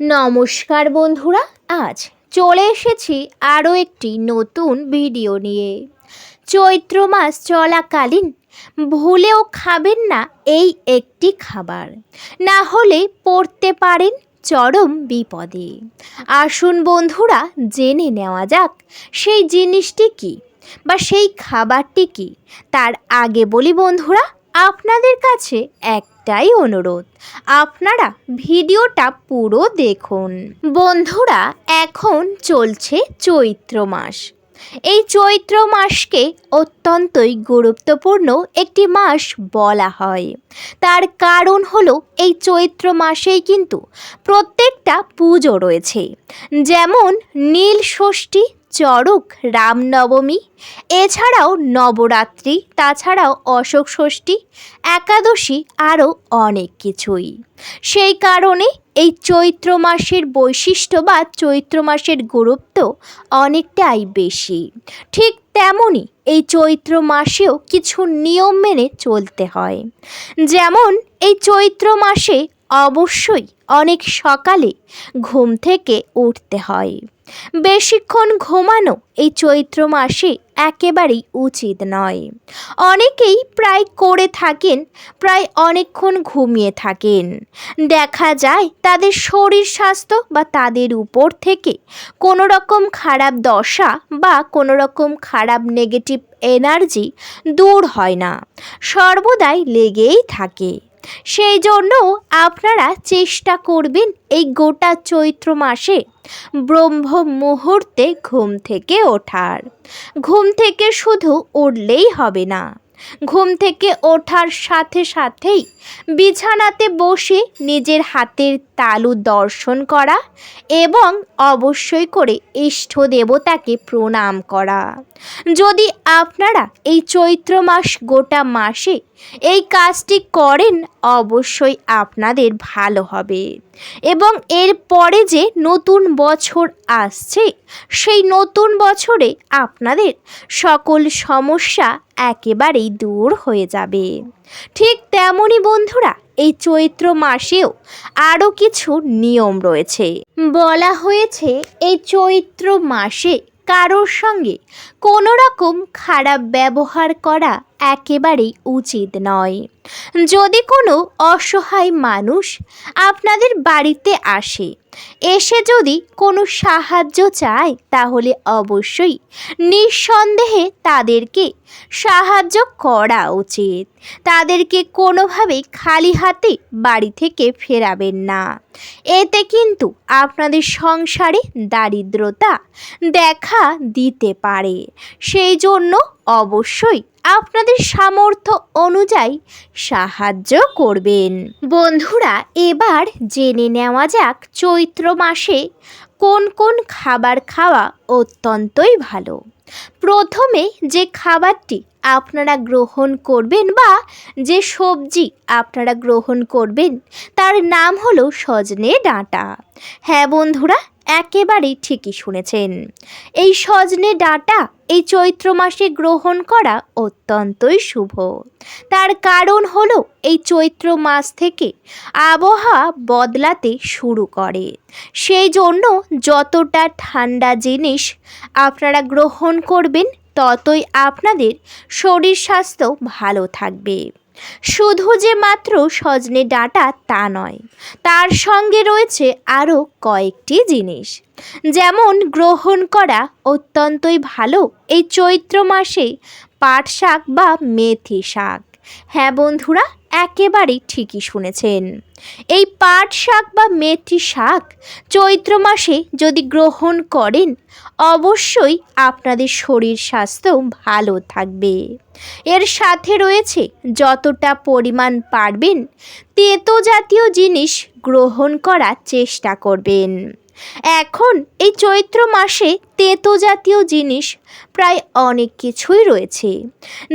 নমস্কার বন্ধুরা, আজ চলে এসেছি আরও একটি নতুন ভিডিও নিয়ে। চৈত্র মাস চলাকালীন ভুলেও খাবেন না এই একটি খাবার। না হলে পড়তে পারেন চরম বিপদে। আসুন বন্ধুরা, জেনে নেওয়া যাক সেই জিনিসটি কি বা সেই খাবারটি কি। তার আগে বলি বন্ধুরা, আপনাদের কাছে একটাই অনুরোধ। আপনারা ভিডিওটা পুরো দেখুন। বন্ধুরা, এখন চলছে চৈত্র মাস। এই চৈত্র মাসকে অত্যন্তই গুরুত্বপূর্ণ একটি মাস বলা হয়। তার কারণ হলো এই চৈত্র মাসেই কিন্তু প্রত্যেকটা পুজো রয়েছে। যেমন নীল ষষ্ঠী চড়ক, রামনবমী, এছাড়াও নবরাত্রি, তাছাড়াও অশোক ষষ্ঠী, একাদশী আরও অনেক কিছুই। সেই কারণে এই চৈত্র মাসের বৈশিষ্ট্য বা চৈত্র মাসের গুরুত্ব অনেকটাই বেশি। ঠিক তেমনই এই চৈত্র মাসেও কিছু নিয়ম মেনে চলতে হয়। যেমন এই চৈত্র মাসে অবশ্যই অনেক সকালে ঘুম থেকে উঠতে হয়। বেশিক্ষণ ঘুমানো এই চৈত্র মাসে একেবারেই উচিত নয়। অনেকেই প্রায় করে থাকেন, প্রায় অনেকক্ষণ ঘুমিয়ে থাকেন। দেখা যায় তাদের শরীর স্বাস্থ্য বা তাদের উপর থেকে কোনো রকম খারাপ দশা বা কোনো রকম খারাপ নেগেটিভ এনার্জি দূর হয় না। সর্বদাই লেগেই থাকে। সেই জন্য আপনারা চেষ্টা করবেন এই গোটা চৈত্র মাসে ব্রহ্ম মুহূর্তে ঘুম থেকে ওঠার। ঘুম থেকে শুধু উঠলেই হবে না। ঘুম থেকে ওঠার সাথে সাথেই বিছানাতে বসে নিজের হাতের তালু দর্শন করা এবং অবশ্যই করে ইষ্ট দেবতাকে প্রণাম করা। যদি আপনারা এই চৈত্র মাস গোটা মাসে এই কাজটি করেন, অবশ্যই আপনাদের ভালো হবে। এবং এর পরে যে নতুন বছর আসছে, সেই নতুন বছরে আপনাদের সকল সমস্যা একেবারেই দূর হয়ে যাবে। ঠিক তেমনই বন্ধুরা, এই চৈত্র মাসেও আরও কিছু নিয়ম রয়েছে। বলা হয়েছে, এই চৈত্র মাসে কারোর সঙ্গে কোনো রকম খারাপ ব্যবহার করা একেবারেই উচিত নয়। যদি কোনো অসহায় মানুষ আপনাদের বাড়িতে আসে এসে যদি কোনো সাহায্য চায়, তাহলে অবশ্যই নিঃসন্দেহে তাদেরকে সাহায্য করা উচিত। তাদেরকে কোনোভাবে খালি হাতে বাড়ি থেকে ফেরাবেন না। এতে কিন্তু আপনাদের সংসারে দারিদ্রতা দেখা দিতে পারে। সেই জন্য অবশ্যই আপনাদের সামর্থ্য অনুযায়ী সাহায্য করবেন। বন্ধুরা, এবার জেনে নেওয়া যাক চৈত্র মাসে কোন কোন খাবার খাওয়া অত্যন্তই ভালো। প্রথমে যে খাবারটি আপনারা গ্রহণ করবেন বা যে সবজি আপনারা গ্রহণ করবেন, তার নাম হলো সজনে ডাঁটা। হ্যাঁ বন্ধুরা, একেবারেই ঠিকই শুনেছেন। এই সজনে ডাঁটা এই চৈত্র মাসে গ্রহণ করা অত্যন্তই শুভ। তার কারণ হলো এই চৈত্র মাস থেকে আবহাওয়া বদলাতে শুরু করে। সেই জন্য যতটা ঠান্ডা জিনিস আপনারা গ্রহণ করবেন ততই আপনাদের শরীর স্বাস্থ্য ভালো থাকবে। শুধু যে মাত্র সজনে ডাঁটা তা নয়, তার সঙ্গে রয়েছে আরও কয়েকটি জিনিস। যেমন গ্রহণ করা অত্যন্তই ভালো এই চৈত্র মাসে পাট শাক বা মেথি শাক। হ্যাঁ বন্ধুরা একেবারেই ঠিকই শুনেছেন। এই পাট শাক বা মেথি শাক চৈত্র মাসে যদি গ্রহণ করেন, অবশ্যই আপনাদের শরীর স্বাস্থ্য ভালো থাকবে। এর সাথে রয়েছে যতটা পরিমাণ পারবেন, তেতো জাতীয় জিনিস গ্রহণ করার চেষ্টা করবেন। এখন এই চৈত্র মাসে তেঁতো জাতীয় জিনিস প্রায় অনেক কিছুই রয়েছে।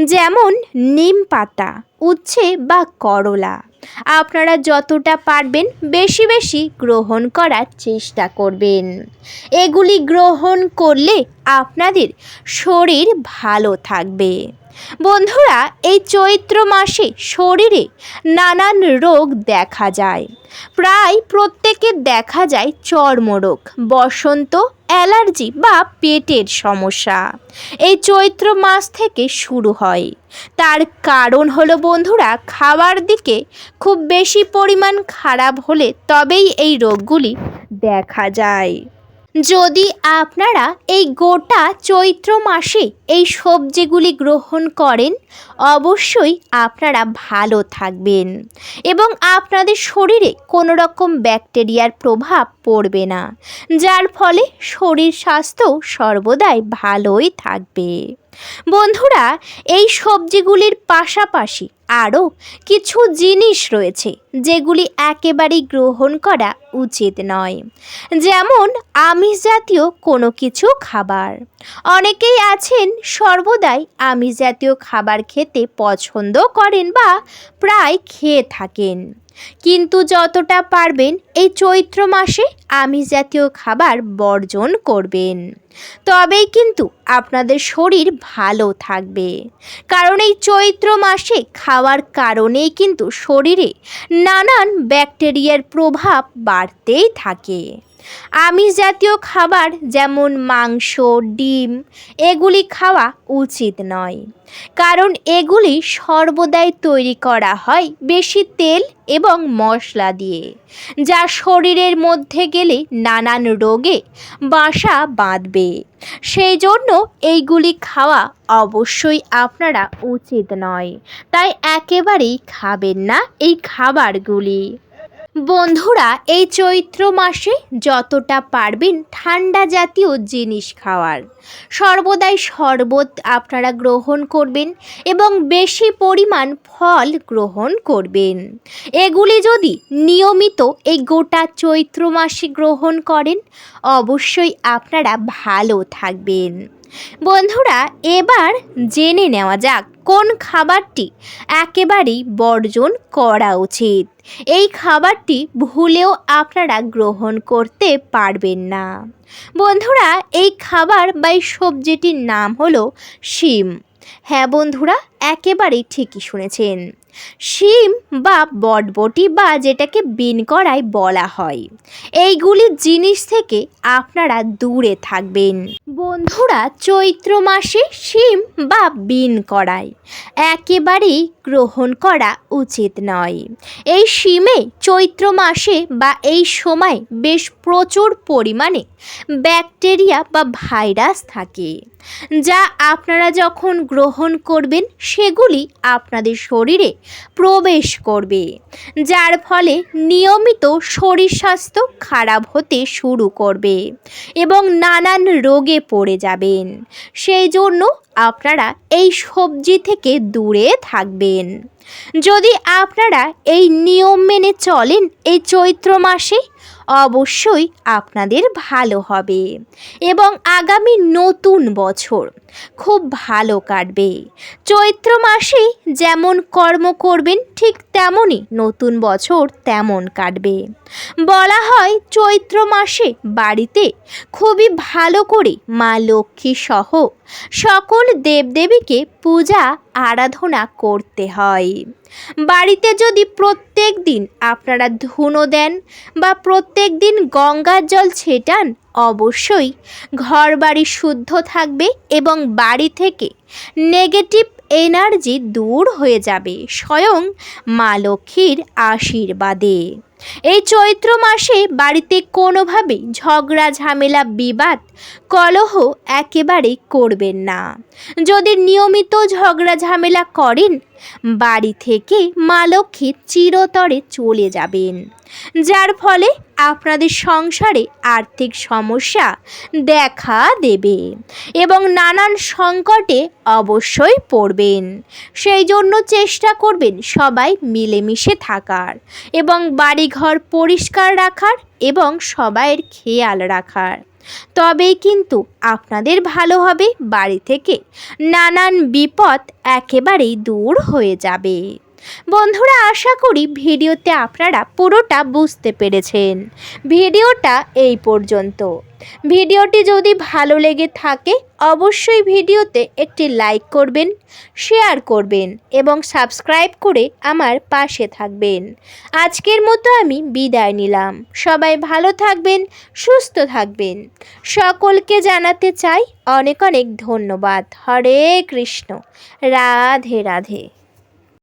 যেমন নিম পাতা, উচ্ছে বা করলা। আপনারা যতটা পারবেন বেশি বেশি গ্রহণ করার চেষ্টা করবেন। এগুলি গ্রহণ করলে আপনাদের শরীর ভালো থাকবে। বন্ধুরা, এই চৈত্র মাসে শরীরে নানান রোগ দেখা যায়। প্রায় প্রত্যেকের দেখা যায় চর্মরোগ, বসন্ত, অ্যালার্জি বা পেটের সমস্যা। এই চৈত্র মাস থেকে শুরু হয়। তার কারণ হলো বন্ধুরা, খাওয়ার দিকে খুব বেশি পরিমাণ খারাপ হলে তবেই এই রোগগুলি দেখা যায়। যদি আপনারা এই গোটা চৈত্র মাসে এই সবজিগুলি গ্রহণ করেন, অবশ্যই আপনারা ভালো থাকবেন এবং আপনাদের শরীরে কোনো রকম ব্যাকটেরিয়ার প্রভাব পড়বে না, যার ফলে শরীর স্বাস্থ্য সর্বদাই ভালোই থাকবে। বন্ধুরা, এই সবজিগুলির পাশাপাশি আরও কিছু জিনিস রয়েছে যেগুলি একেবারেই গ্রহণ করা উচিত নয়। যেমন আমিষ জাতীয় কোনো কিছু খাবার। অনেকেই আছেন সর্বদাই আমিষ জাতীয় খাবার খেতে পছন্দ করেন বা প্রায় খেয়ে থাকেন। কিন্তু যতটা পারবেন এই চৈত্র মাসে আমিষ জাতীয় খাবার বর্জন করবেন। তবেই কিন্তু আপনাদের শরীর ভালো থাকবে। কারণ এই চৈত্র মাসে খাওয়ার কারণেই কিন্তু শরীরে নানান ব্যাকটেরিয়ার প্রভাব বাড়তেই থাকে। আমিষ জাতীয় খাবার যেমন মাংস, ডিম, এগুলি খাওয়া উচিত নয়। কারণ এগুলি সর্বদাই তৈরি করা হয় বেশি তেল এবং মশলা দিয়ে, যা শরীরের মধ্যে গেলে নানান রোগে বাসা বাঁধবে। সেই জন্য এইগুলি খাওয়া অবশ্যই আপনারা উচিত নয়। তাই একেবারেই খাবেন না এই খাবারগুলি। বন্ধুরা, এই চৈত্র মাসে যতটা পারবেন ঠান্ডা জাতীয় জিনিস খাওয়ার। সর্বদাই শরবত আপনারা গ্রহণ করবেন এবং বেশি পরিমাণ ফল গ্রহণ করবেন। এগুলি যদি নিয়মিত এই গোটা চৈত্র মাসে গ্রহণ করেন, অবশ্যই আপনারা ভালো থাকবেন। বন্ধুরা, এবার জেনে নেওয়া যাক কোন খাবারটি একেবারেই বর্জন করা উচিত। এই খাবারটি ভুলেও আপনারা গ্রহণ করতে পারবেন না। বন্ধুরা, এই খাবার বা এই সবজিটির নাম হলো শিম। হ্যাঁ বন্ধুরা একেবারেই ঠিকই শুনেছেন। শিম বা বটবটি বা যেটাকে বিন করাই বলা হয়। এইগুলি জিনিস থেকে আপনারা দূরে থাকবেন। বন্ধুরা, চৈত্র মাসে শিম বা বিন করাই একেবারেই গ্রহণ করা উচিত নয়। এই শিমে চৈত্র মাসে বা এই সময় বেশ প্রচুর পরিমাণে ব্যাকটেরিয়া বা ভাইরাস থাকে, যা আপনারা যখন গ্রহণ করবেন সেগুলি আপনাদের শরীরে প্রবেশ করবে, যার ফলে নিয়মিত শরীর স্বাস্থ্য খারাপ হতে শুরু করবে এবং নানান রোগে পড়ে যাবেন। সেই জন্য আপনারা এই সবজি থেকে দূরে থাকবেন। যদি আপনারা এই নিয়ম মেনে চলেন এই চৈত্র মাসে অবশ্যই আপনাদের ভালো হবে। এবং আগামী নতুন বছর খুব ভালো কাটবে। চৈত্র মাসে যেমন কর্ম করবেন, ঠিক তেমনই নতুন বছর তেমন কাটবে। বলা হয় চৈত্র মাসে বাড়িতে খুবই ভালো করে মা লক্ষ্মী সহ সকল দেবদেবীকে পূজা আরাধনা করতে হয়। বাড়িতে যদি প্রত্যেক দিন আপনারা ধুনো দেন বা প্রত্যেক দিন গঙ্গার জল ছেটান, অবশ্যই ঘর বাড়ি শুদ্ধ থাকবে এবং বাড়ি থেকে নেগেটিভ এনার্জি দূর হয়ে যাবে স্বয়ং মা লক্ষ্মীর আশীর্বাদে। এই চৈত্র মাসে বাড়িতে কোনোভাবেই ঝগড়া, ঝামেলা, বিবাদ, কলহ একেবারে করবেন না। যদি নিয়মিত ঝগড়া, ঝামেলা করেন বাড়ি থেকে মা লক্ষ্মী চিরতরে চলে যাবেন। যার ফলে আপনাদের সংসারে আর্থিক সমস্যা দেখা দেবে এবং নানান সংকটে অবশ্যই পড়বেন। সেই জন্য চেষ্টা করবেন সবাই মিলেমিশে থাকার এবং বাড়িঘর পরিষ্কার রাখার এবং সবাইয়ের খেয়াল রাখার। তবেই কিন্তু আপনাদের ভালো হবে বাড়ি থেকে। নানান বিপদ একেবারেই দূর হয়ে যাবে। বন্ধুরা, আশা করি ভিডিওতে আপনারা পুরোটা বুঝতে পেরেছেন। ভিডিওটা এই পর্যন্ত। ভিডিওটি যদি ভালো লেগে থাকে, অবশ্যই ভিডিওতে একটি লাইক করবেন, শেয়ার করবেন এবং সাবস্ক্রাইব করে আমার পাশে থাকবেন। আজকের মতো আমি বিদায় নিলাম। সবাই ভালো থাকবেন, সুস্থ থাকবেন। সকলকে জানাতে চাই অনেক অনেক ধন্যবাদ। হরে কৃষ্ণ। রাধে রাধে।